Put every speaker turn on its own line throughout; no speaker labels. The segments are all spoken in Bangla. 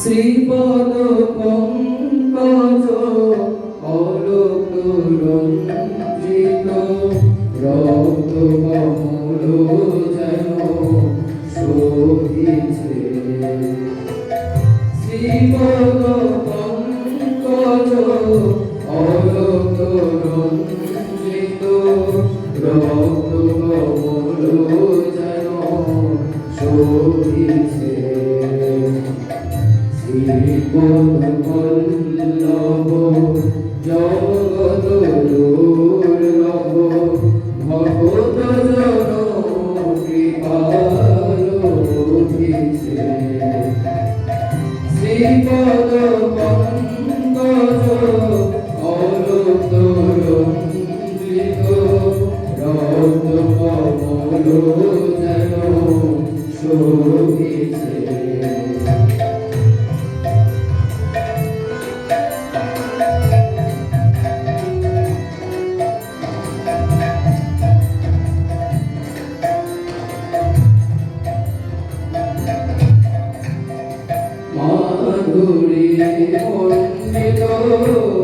শ্রীপদ পঙ্কজ অলোক রঞ্জিত রক্ত কমল যেন শোভিছে। শ্রীপদ অরক্ত রঞ্জিত রক্ত oh.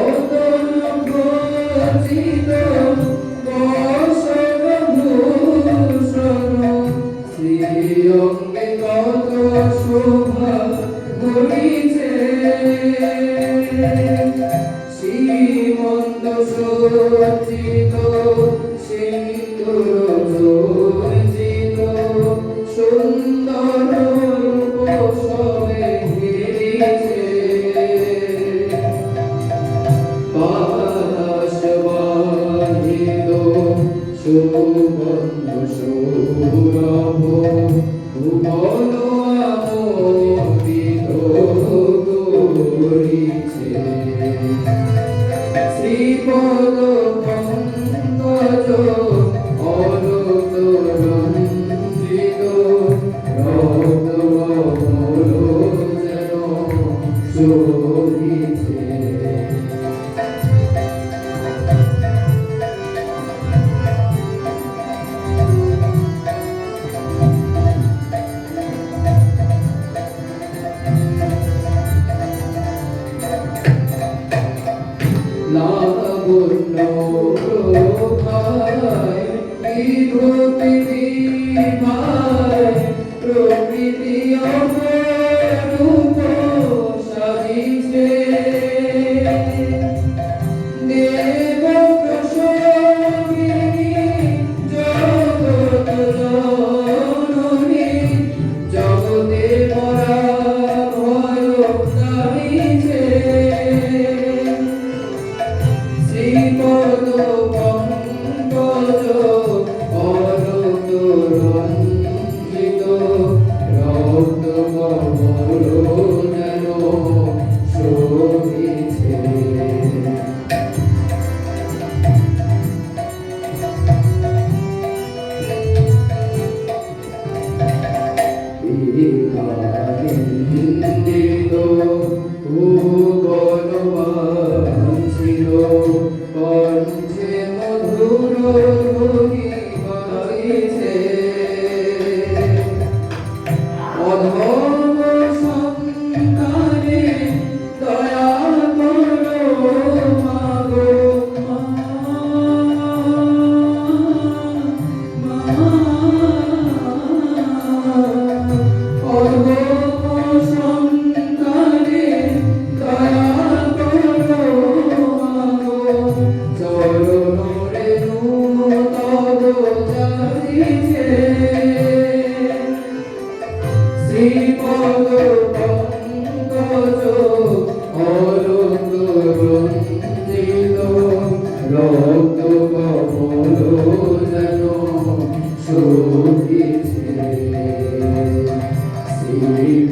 শ্রীমন্ত সচিত সিন্ধু রজ প্রকৃতি প্রকৃতি